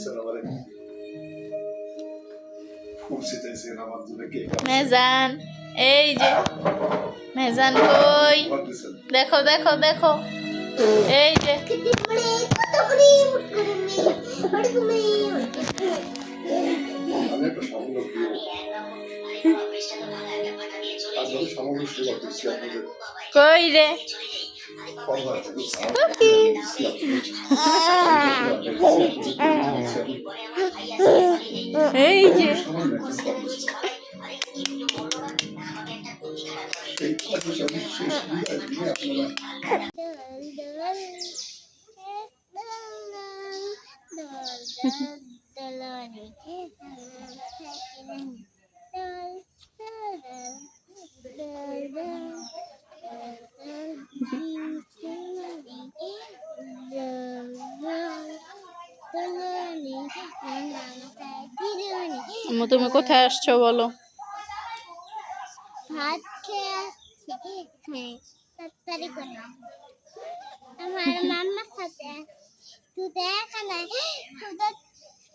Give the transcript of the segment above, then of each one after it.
বলছেন আমারে খুশি চাইছেন আমার জন্য কেক মেজান এই যে মেজান কই দেখো দেখো দেখো এই যে একটা সামগ্র এই যে আম্মু তুমি কোথায় আসছো বলো? ভাত খেয়ে আসছি তাড়াতাড়ি আমার মাম্মার সাথে তুই দেখা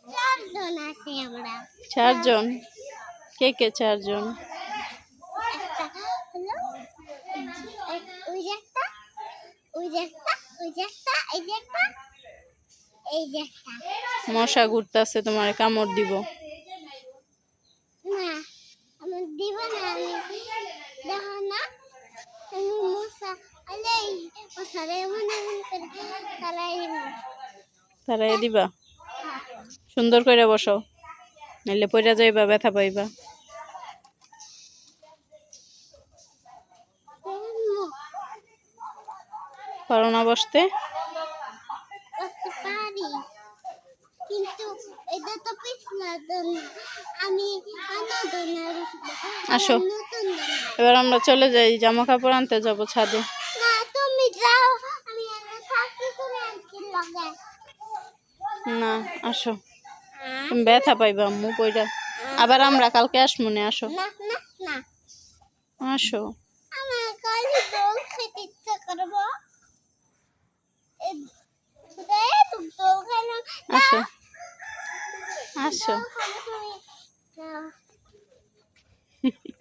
চারজন আছি আমরা। চারজন? কে কে চারজন? ওই যে একটা ওই যে একটা ওই যে একটা এই যে একটা এই যে একটা। মশা ঘুরতেছে তোমার কামড় দিব। দিব না আমি। দেখো না আমি মশা আলে মশারে মনে করে তারাই তারাই দিবা? সুন্দর করে বসো নাইলে পইরা যাইবা ব্যথা পাইবা। পারো না বসতে পারি। কিন্তু এটা তো পিছলা আমি আসো। এবার আমরা চলে যাই জামা কাপড় আনতে যাব ছাদে। না তুমি যাও। আমি আসো। তুমি ব্যথা পাইবা আম্মু পইরা আবার আমরা কালকে আসমু নে আসো। আসো। আসো।